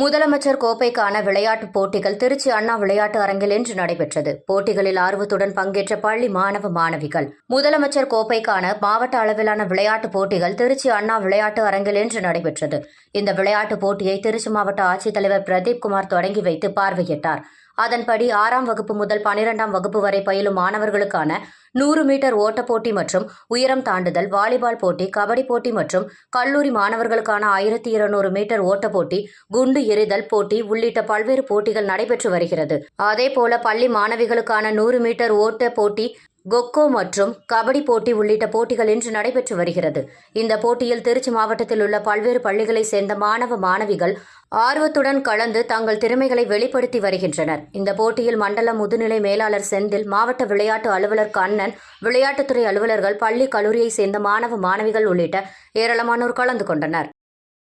முதலமைச்சர் கோப்பைக்கான விளையாட்டுப் போட்டிகள் திருச்சி அண்ணா விளையாட்டு அரங்கில் இன்று நடைபெற்றது. போட்டிகளில் ஆர்வத்துடன் பங்கேற்ற பள்ளி மாணவ மாணவிகள். முதலமைச்சர் கோப்பைக்கான மாவட்ட அளவிலான விளையாட்டுப் போட்டிகள் திருச்சி அண்ணா விளையாட்டு அரங்கில் இன்று நடைபெற்றது. இந்த விளையாட்டுப் போட்டியை திருச்சி மாவட்ட ஆட்சித்தலைவர் பிரதீப் குமார் தொடங்கி வைத்து பார்வையிட்டார். அதன்படி ஆறாம் வகுப்பு முதல் பனிரெண்டாம் வகுப்பு வரை பயிலும் மாணவர்களுக்கான நூறு மீட்டர் ஓட்டப் போட்டி மற்றும் உயரம் தாண்டுதல் வாலிபால் போட்டி கபடி போட்டி மற்றும் கல்லூரி மாணவர்களுக்கான ஆயிரத்தி இருநூறு மீட்டர் ஓட்டப் போட்டி குண்டு எறிதல் போட்டி உள்ளிட்ட பல்வேறு போட்டிகள் நடைபெற்று வருகிறது. அதேபோல பள்ளி மாணவிகளுக்கான நூறு மீட்டர் ஓட்ட போட்டி கொக்கோ மற்றும் கபடி போட்டி உள்ளிட்ட போட்டிகள் இன்று நடைபெற்று வருகிறது. இந்த போட்டியில் திருச்சி மாவட்டத்தில் உள்ள பல்வேறு பள்ளிகளைச் சேர்ந்த மாணவ மாணவிகள் ஆர்வத்துடன் கலந்து தங்கள் திறமைகளை வெளிப்படுத்தி வருகின்றனர். இந்த போட்டியில் மண்டல முதுநிலை மேலாளர் செந்தில் மாவட்ட விளையாட்டு அலுவலர் கண்ணன் விளையாட்டுத்துறை அலுவலர்கள் பள்ளி கல்லூரியைச் சேர்ந்த மாணவ மாணவிகள் உள்ளிட்ட ஏராளமானோர் கலந்து கொண்டனர்.